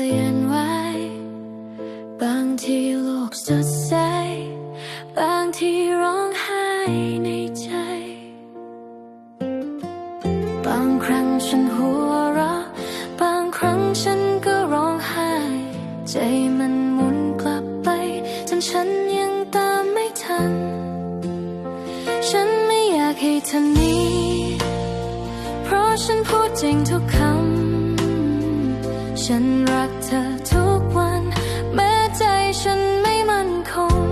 ลี่ยนไว้ บางทีโลกสดใส บางทีร้องไห้ในใจ บางครั้งฉันหัวเราะ บางครั้งฉันก็ร้องไห้ ใจมันหมุนกลับไป จนฉันยังตามไม่ทัน ฉันไม่อยากให้เธอนี้ เพราะฉันพูดจริงทุกคำ ฉันรักเธอทุกวัน แม้ใจฉันไม่มั่นคง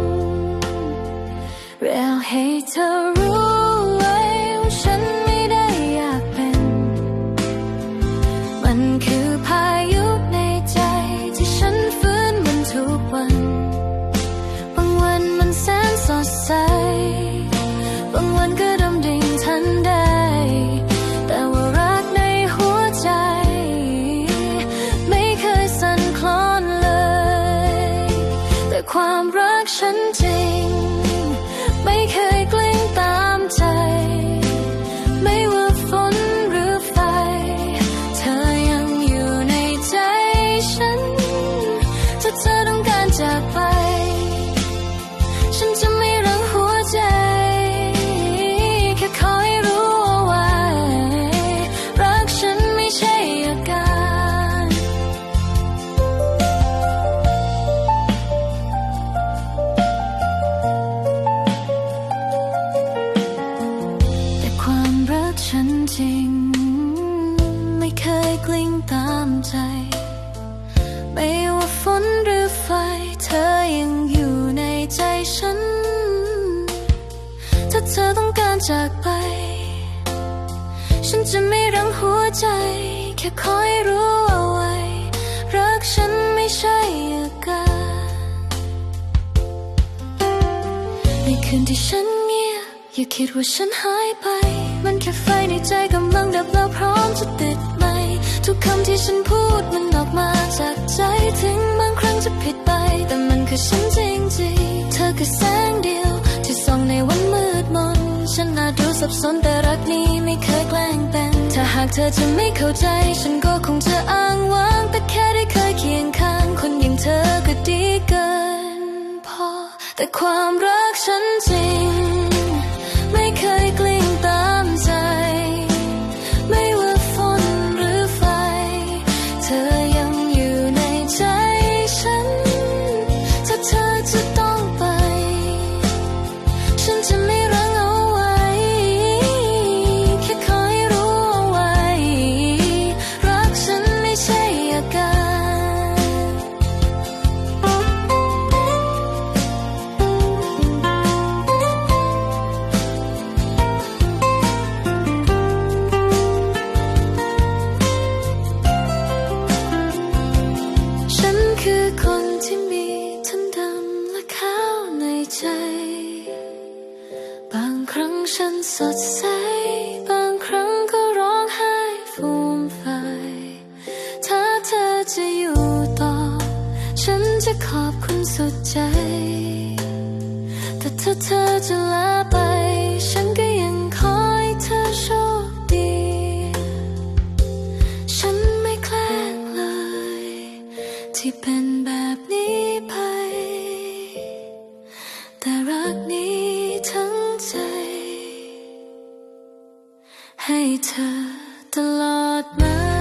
แล้วให้เธอ กลิ้งตามใจ ไม่ว่าฝนหรือไฟเธอยังอยู่ในใจฉัน ถ้าเธอต้องการจากไป ฉันจะไม่รั้งหัวใจ แค่คอยรู้เอาไว้ รักฉันไม่ใช่อาการในคืนที่ฉันเงียบอย่าคิดว่าฉันหายไป มันแค่ไฟในใจกำลังดับแล้วพร้อมจะติดไหม ทุกคำที่ฉันพูดมันออกมาจากใจถึงบางครั้งจะผิดไป แต่มันคือฉันจริงๆ เธอคือแสงเดียว ที่ส่องในวันมืดมน ฉันอาจดูสับสนแต่รักนี้ไม่เคยแกล้งเป็น ถ้าหากเธอจะไม่เข้าใจ ฉันก็คงจะอ้างว้าง แต่แค่ได้เคยเคียงข้าง คนอย่างเธอก็ดีเกินพอ แต่ความรักฉันจริง ฉันสดใส บางครั้งก็ร้องไห้ฟูมไฟถ้าเธอจะอยู่ต่อ ฉันจะขอบคุณสุดใจ แต่ถ้าเธอจะลาไป ฉันก็ยังขอให้เธอโชคดี ฉันไม่แกล้งเลย ที่เป็น ให้